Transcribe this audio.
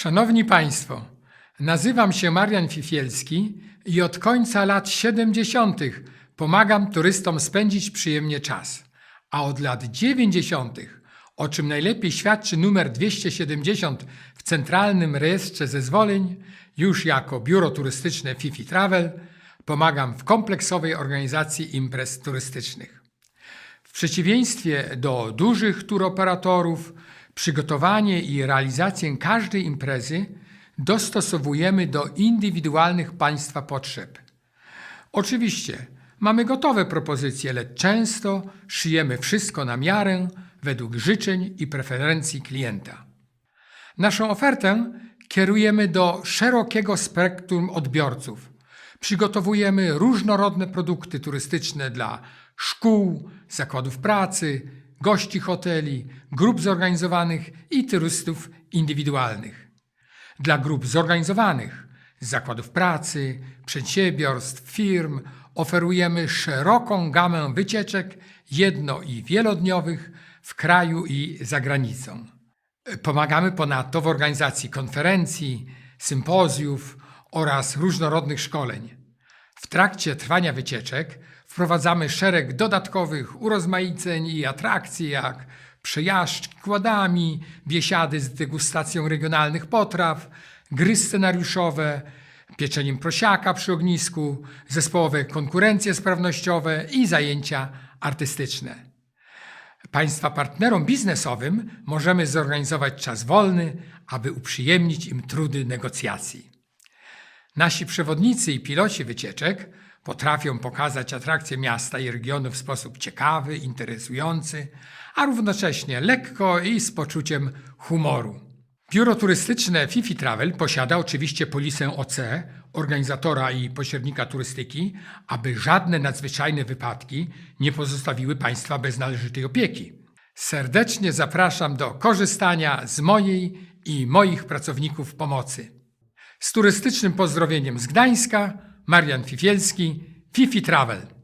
Szanowni Państwo, nazywam się Marian Fifielski i od końca lat 70. pomagam turystom spędzić przyjemnie czas. A od lat 90., o czym najlepiej świadczy numer 270 w Centralnym Rejestrze Zezwoleń, już jako biuro turystyczne Fifi Travel, pomagam w kompleksowej organizacji imprez turystycznych. W przeciwieństwie do dużych turoperatorów, przygotowanie i realizację każdej imprezy dostosowujemy do indywidualnych Państwa potrzeb. Oczywiście mamy gotowe propozycje, lecz często szyjemy wszystko na miarę według życzeń i preferencji klienta. Naszą ofertę kierujemy do szerokiego spektrum odbiorców. Przygotowujemy różnorodne produkty turystyczne dla szkół, zakładów pracy, gości hoteli, grup zorganizowanych i turystów indywidualnych. Dla grup zorganizowanych, zakładów pracy, przedsiębiorstw, firm oferujemy szeroką gamę wycieczek jedno- i wielodniowych w kraju i za granicą. Pomagamy ponadto w organizacji konferencji, sympozjów oraz różnorodnych szkoleń. W trakcie trwania wycieczek wprowadzamy szereg dodatkowych urozmaiceń i atrakcji, jak przejażdżki kładami, biesiady z degustacją regionalnych potraw, gry scenariuszowe, pieczeniem prosiaka przy ognisku, zespołowe konkurencje sprawnościowe i zajęcia artystyczne. Państwa partnerom biznesowym możemy zorganizować czas wolny, aby uprzyjemnić im trudy negocjacji. Nasi przewodnicy i piloci wycieczek potrafią pokazać atrakcje miasta i regionu w sposób ciekawy, interesujący, a równocześnie lekko i z poczuciem humoru. Biuro turystyczne Fifi Travel posiada oczywiście polisę OC, organizatora i pośrednika turystyki, aby żadne nadzwyczajne wypadki nie pozostawiły Państwa bez należytej opieki. Serdecznie zapraszam do korzystania z mojej i moich pracowników pomocy. Z turystycznym pozdrowieniem z Gdańska, Marian Fifielski, Fifi Travel.